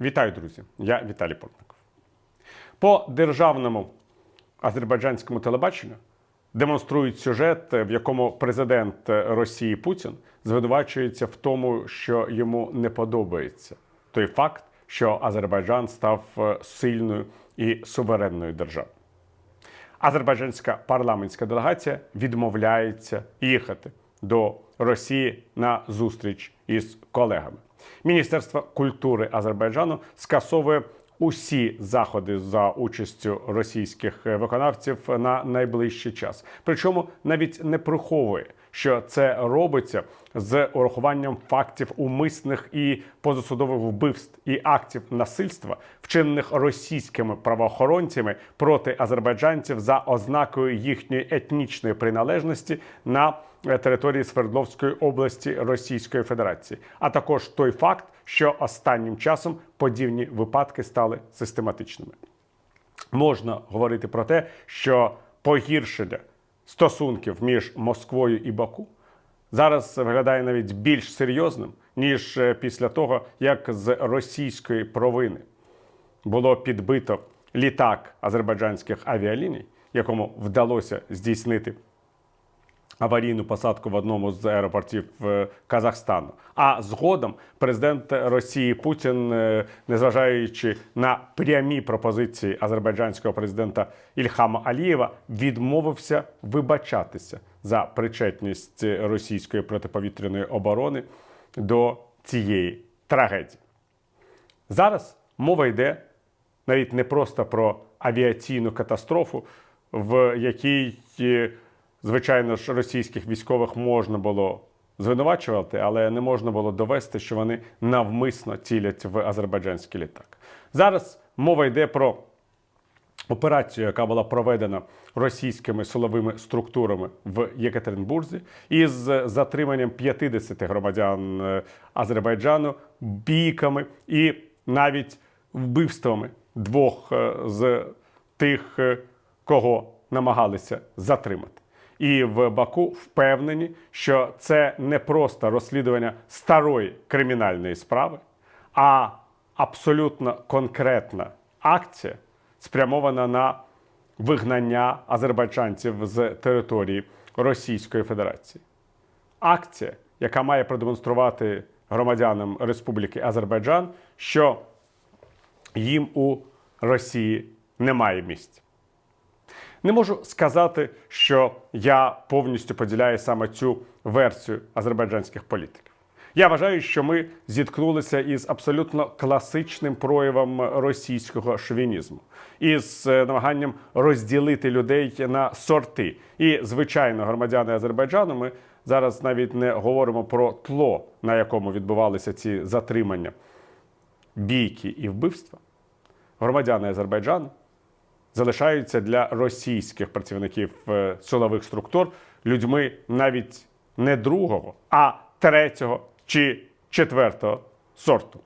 Вітаю, друзі! Я Віталій Портников. По державному азербайджанському телебаченню демонструють сюжет, в якому президент Росії Путін звинувачується в тому, що йому не подобається той факт, що Азербайджан став е, сильною і суверенною державою. Азербайджанська парламентська делегація відмовляється їхати до Росії на зустріч із колегами. Міністерство культури Азербайджану скасовує усі заходи за участю російських виконавців на найближчий час. Причому навіть не приховує, що це робиться з урахуванням фактів умисних і позасудових вбивств і актів насильства, вчинених російськими правоохоронцями проти азербайджанців за ознакою їхньої етнічної приналежності на е, території Свердловської області Російської Федерації, а також той факт, що останнім часом подібні випадки стали систематичними. Можна говорити про те, що погіршення стосунків між Москвою і Баку зараз виглядає навіть більш серйозним, ніж е, після того, як з російської провини було підбито літак азербайджанських авіаліній, якому вдалося здійснити аварійну посадку в одному з аеропортів е, Казахстану. А згодом президент Росії Путін, е, незважаючи на прямі пропозиції азербайджанського президента Ільхама Алієва, відмовився вибачатися за причетність російської протиповітряної оборони до цієї трагедії. Зараз мова йде навіть не просто про авіаційну катастрофу, в якій, е, звичайно ж, російських військових можна було звинувачувати, але не можна було довести, що вони навмисно цілять в азербайджанський літак. Зараз мова йде про операцію, яка була проведена російськими силовими структурами в Єкатеринбурзі, із затриманням 50 громадян е, Азербайджану, бійками і навіть вбивствами двох е, з тих, е, кого намагалися затримати. І в Баку впевнені, що це не просто розслідування старої кримінальної справи, а абсолютно конкретна акція, спрямована на вигнання азербайджанців з території Російської Федерації. Акція, яка має продемонструвати громадянам Республіки Азербайджан, що їм у Росії немає місця. Не можу сказати, що я повністю поділяю саме цю версію азербайджанських політиків. Я вважаю, що ми зіткнулися із абсолютно класичним проявом російського шовінізму, із е, намаганням розділити людей на сорти. І, звичайно, громадяни Азербайджану ми зараз навіть не говоримо про тло, на якому відбувалися ці затримання, бійки і вбивства. Громадяни Азербайджану залишаються для російських працівників е, силових структур людьми навіть не другого, а третього чи четвертого сорту.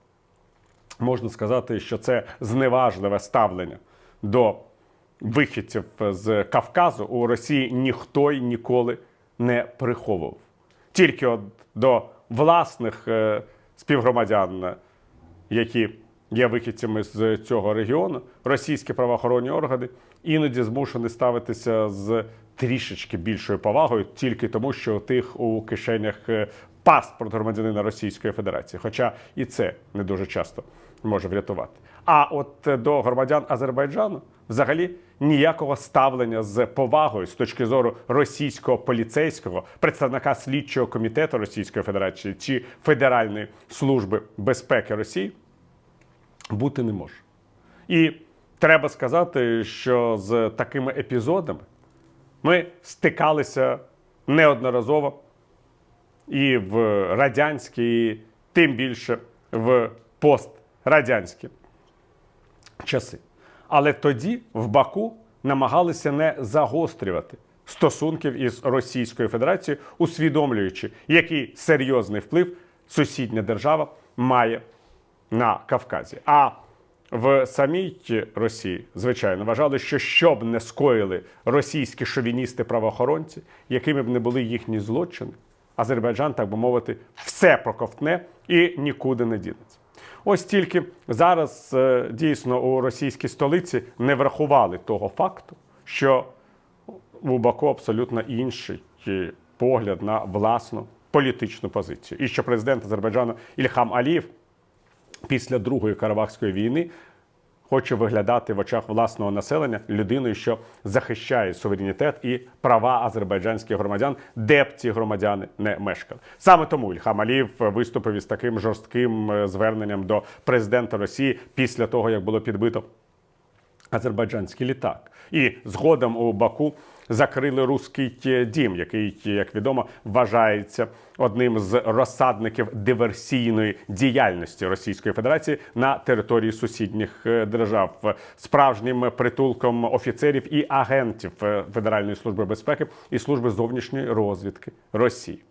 Можна сказати, що це зневажливе ставлення до вихідців з Кавказу у Росії ніхто й ніколи не приховував. Тільки от до власних е, співгромадян, які є вихідцями з цього регіону, російські правоохоронні органи іноді змушені ставитися з трішечки більшою повагою, тільки тому, що тих у кишенях е, паспорт громадянина Російської Федерації. Хоча і це не дуже часто може врятувати. А от е, до громадян Азербайджану взагалі ніякого ставлення з повагою з точки зору російського поліцейського представника слідчого комітету Російської Федерації чи Федеральної служби безпеки Росії бути не може. І треба сказати, що з такими епізодами ми стикалися неодноразово і в радянські, і тим більше в пострадянські часи. Але тоді в Баку намагалися не загострювати стосунків із Російською Федерацією, усвідомлюючи, який серйозний вплив сусідня держава має на Кавказі. А в самій Росії, звичайно, вважали, що що б не скоїли російські шовіністи-правоохоронці, якими б не були їхні злочини, Азербайджан, так би мовити, все проковтне і нікуди не дінеться. Ось тільки зараз е, дійсно у російській столиці не врахували того факту, що у Баку абсолютно інший е, погляд на власну політичну позицію. І що президент Азербайджану Ільхам Алієв після Другої Карабахської війни хоче виглядати в очах власного населення людиною, що захищає суверенітет і права азербайджанських громадян, де б ці громадяни не мешкали. Саме тому Ільхам Алів виступив із таким жорстким е, зверненням до президента Росії після того, як було підбито азербайджанський літак. І згодом у Баку закрили руський е, дім, який, як відомо, вважається одним з розсадників диверсійної діяльності Російської Федерації на території сусідніх е, держав, справжнім притулком офіцерів і агентів е, Федеральної служби безпеки і служби зовнішньої розвідки Росії.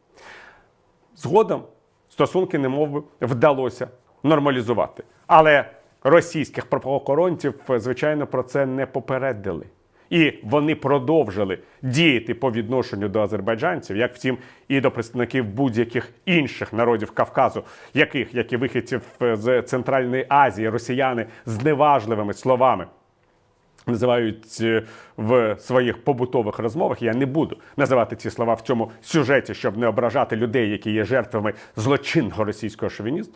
Згодом стосунки немовби вдалося нормалізувати. Але російських правоохоронців, звичайно, про це не попередили. І вони продовжили діяти по відношенню до азербайджанців, як втім, і до представників будь-яких інших народів Кавказу, яких, як і вихідців з Центральної Азії, росіяни з неважливими словами називають е, в своїх побутових розмовах. Я не буду називати ці слова в цьому сюжеті, щоб не ображати людей, які є жертвами злочинного російського шовінізму.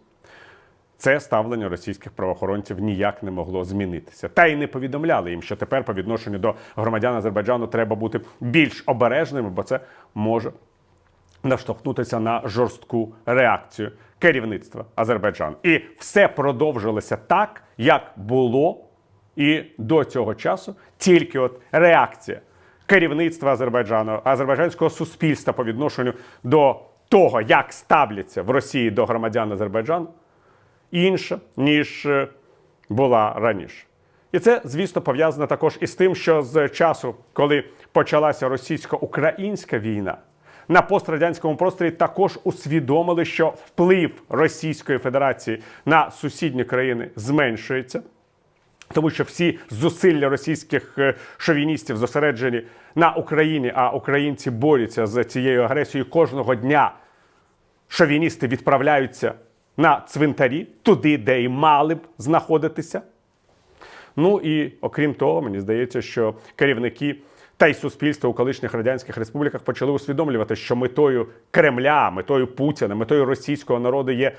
Це ставлення російських правоохоронців ніяк не могло змінитися. Та й не повідомляли їм, що тепер по відношенню до громадян Азербайджану треба бути більш обережними, бо це може наштовхнутися на жорстку реакцію керівництва Азербайджану. І все продовжилося так, як було і до цього часу. Тільки от реакція керівництва Азербайджану, азербайджанського суспільства по відношенню до того, як ставляться в Росії до громадян Азербайджану, інша, ніж е, була раніше. І це, звісно, пов'язано також із тим, що з часу, коли почалася російсько-українська війна, на пострадянському просторі також усвідомили, що вплив Російської Федерації на сусідні країни зменшується. Тому що всі зусилля російських е, шовіністів зосереджені на Україні, а українці борються з цією агресією кожного дня. Шовіністи відправляються на цвинтарі, туди, де і мали б знаходитися. Ну і окрім того, мені здається, що керівники та й суспільства у колишніх радянських республіках почали усвідомлювати, що метою Кремля, метою Путіна, метою російського народу є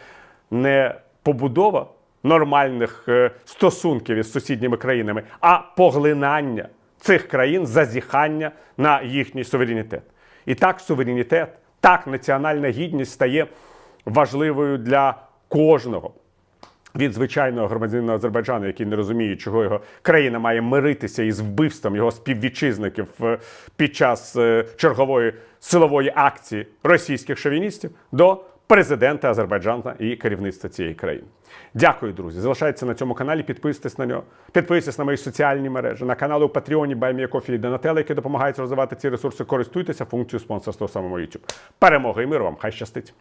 не побудова нормальних е, стосунків із сусідніми країнами, а поглинання цих країн, зазіхання на їхній суверенітет. І так суверенітет, так національна гідність стає важливою для кожного. Від звичайного громадянина Азербайджану, який не розуміє, чого його країна має миритися із вбивством його співвітчизників е, під час е, чергової силової акції російських шовіністів, до президента Азербайджану і керівництва цієї країни. Дякую, друзі. Залишайтеся на цьому каналі, підписуйтесь на нього, підписуйтесь на мої соціальні мережі, на канали у Патреоні, Байміякофі і Донателло, які допомагають розвивати ці ресурси. Користуйтеся функцією спонсорства самому YouTube. Перемоги і миру вам! Хай щастить!